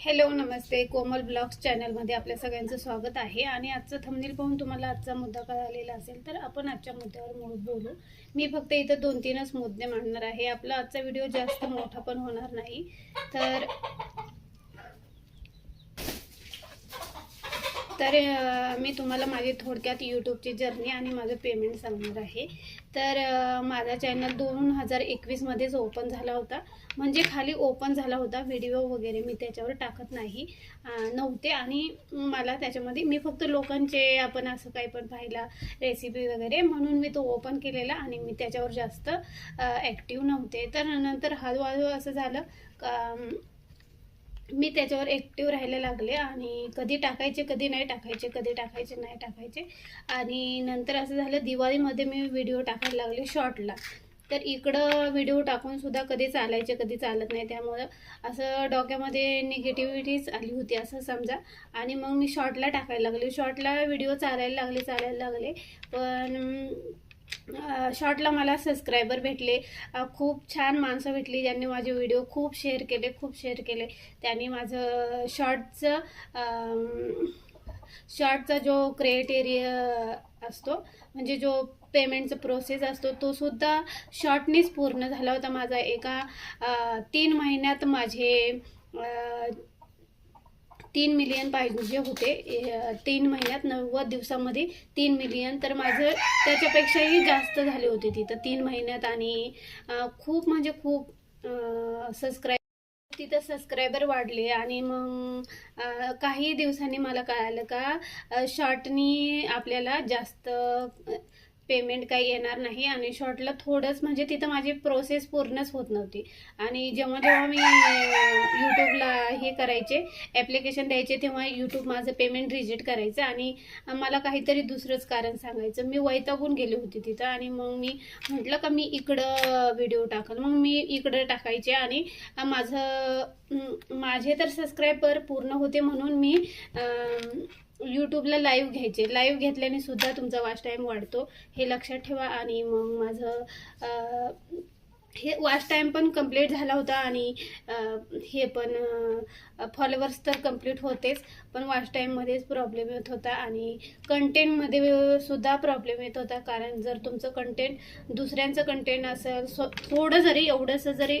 Hello नमस्ते. कोमल blogs चॅनलमध्ये आपल्या सगळ्यांचं स्वागत आहे. आणि आजचं थंबनेल पाहून तुम्हाला आजचा मुद्दा कळालेला असेल तर आपण आजच्या मुद्द्यावर बोलू. मी फक्त इथं दोन तीनच मुद्दे मांडणार आहे. आपला आजचा व्हिडिओ जास्त मोठा पण होणार नाही. तर तर मी तुम्हाला माझी थोडक्यात यूट्यूबची जर्नी आणि माझं पेमेंट सांगणार आहे. तर माझा चॅनल दोन हजार एकवीसमध्येच ओपन झाला होता. म्हणजे खाली ओपन झाला होता व्हिडिओ वगैरे मी त्याच्यावर टाकत नाही. नव्हते आणि मला त्याच्यामध्ये मी फक्त लोकांचे आपण असं काही पण पाहिला रेसिपी वगैरे म्हणून मी तो ओपन केलेला आणि मी त्याच्यावर जास्त ॲक्टिव्ह नव्हते. तर नंतर हळूहळू असं झालं का मी त्याच्यावर ॲक्टिव्ह राहायला लागले आणि कधी टाकायचे कधी नाही टाकायचे कधी टाकायचे नाही टाकायचे. आणि नंतर असं झालं दिवाळीमध्ये मी व्हिडिओ टाकायला लागले शॉर्टला तर इकडं व्हिडिओ टाकूनसुद्धा कधी चालायचे कधी चालत नाही. त्यामुळं असं डोक्यामध्ये निगेटिव्हिटीच आली होती असं समजा. आणि मग मी शॉर्टला टाकायला लागले. शॉर्टला व्हिडिओ चालायला लागले चालायला लागले. पण शॉर्टला मला सबस्क्रायबर भेटले. खूप छान माणसं भेटली ज्यांनी माझे व्हिडिओ खूप शेअर केले खूप शेअर केले. त्यांनी माझं शॉर्टचं शॉर्टचा जो क्रिएटेरिया असतो म्हणजे जो पेमेंटचा प्रोसेस असतो तो सुद्धा शॉर्टनीच पूर्ण झाला होता माझा एका तीन महिन्यात माझे तीन मिलियन पाहिजे होते. तीन महिन्यात नव्वद दिवसामध्ये तीन मिलियन तर माझं त्याच्यापेक्षाही जास्त झाले होते तिथं तीन महिन्यात आणि खूप म्हणजे खूप सबस्क्राईब तिथं सबस्क्रायबर वाढले. आणि मग काही दिवसांनी मला कळालं का शॉर्टनी आपल्याला जास्त पेमेंट काही येणार नाही. आणि शॉर्टला थोडंच म्हणजे तिथं माझी प्रोसेस पूर्णच होत नव्हती. आणि जेव्हा जेव्हा मी यूट्यूब हे करायचे ॲप्लिकेशन द्यायचे तेव्हा यूट्यूब माझं पेमेंट रिजेक्ट करायचं आणि मला काहीतरी दुसरंच कारण सांगायचं. मी वैतागून गेले होते तिथं आणि मग मी म्हटलं का मी इकडं व्हिडिओ टाकल. मग मी इकडं टाकायचे आणि माझं माझे तर सबस्क्रायबर पूर्ण होते म्हणून मी यूट्यूबला लाईव्ह घ्यायचे. लाईव्ह घेतल्याने सुद्धा तुमचा वॉच टाईम वाढतो. हे लक्षात ठेवा आणि मग माझं हे वॉच टाईम पण कंप्लीट झाला होता आणि हे पण फॉलोवर्स तर कंप्लीट होतेच पण वॉच टाईममध्येच प्रॉब्लेम येत होता आणि कंटेंटमध्ये सुद्धा प्रॉब्लेम येत होता. कारण जर तुमचं कंटेंट दुसऱ्यांचं कंटेंट असेल स्व थोडं जरी एवढंसं जरी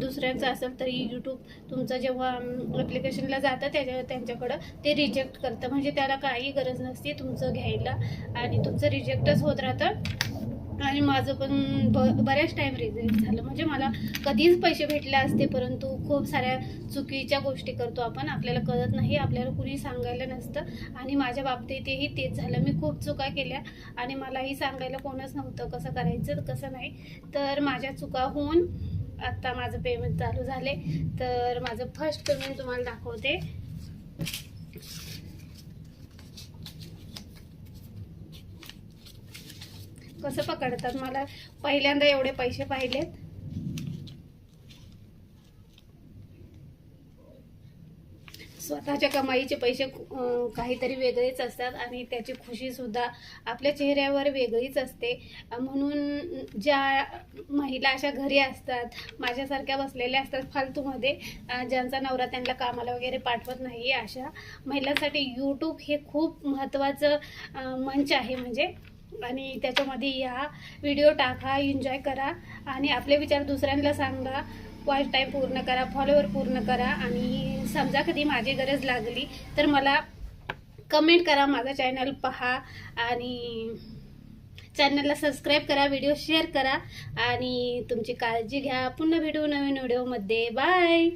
दुसऱ्यांचं असेल तरी यूट्यूब तुमचं जेव्हा ॲप्लिकेशनला जातं त्याच्या त्यांच्याकडं ते रिजेक्ट करतं. म्हणजे त्याला काही गरज नसते तुमचं घ्यायला आणि तुमचं रिजेक्टच होत राहतं. आणि माझं पण ब बऱ्याच टाईम रिजेक्ट झालं. म्हणजे मला कधीच पैसे भेटले असते परंतु खूप साऱ्या चुकीच्या गोष्टी करतो आपण. आपल्याला कळत नाही आपल्याला कुणी सांगायला नसतं. आणि माझ्या बाबतीतही तेच झालं. मी खूप चुका केल्या आणि मलाही सांगायला कोणच नव्हतं कसं करायचं कसं नाही. तर माझ्या चुका होऊन आत्ता माझं पेमेंट चालू झाले. तर माझं फर्स्ट पेमेंट तुम्हाला दाखवते. कसं पकडतात? मला पहिल्यांदा एवढे पैसे पाहिलेत. स्वतःच्या कमाईचे पैसे काहीतरी वेगळेच असतात आणि त्याची खुशीसुद्धा आपल्या चेहऱ्यावर वेगळीच असते. म्हणून ज्या महिला अशा घरी असतात माझ्यासारख्या बसलेल्या असतात फालतूमध्ये ज्यांचा नवरा त्यांना कामाला वगैरे पाठवत नाही अशा महिलांसाठी यूट्यूब हे खूप महत्त्वाचं मंच आहे. म्हणजे आणि त्याच्यामध्ये या व्हिडिओ टाका एन्जॉय करा आणि आपले विचार दुसऱ्यांना सांगा. वॉच टाईम पूर्ण करा फॉलोवर पूर्ण करा आणि समजा कधी माझी गरज लागली तर मला कमेंट करा माझा चॅनल पहा आणि चॅनलला सबस्क्राईब करा व्हिडिओ शेअर करा आणि तुमची काळजी घ्या. पुन्हा भेटू नवीन व्हिडिओमध्ये बाय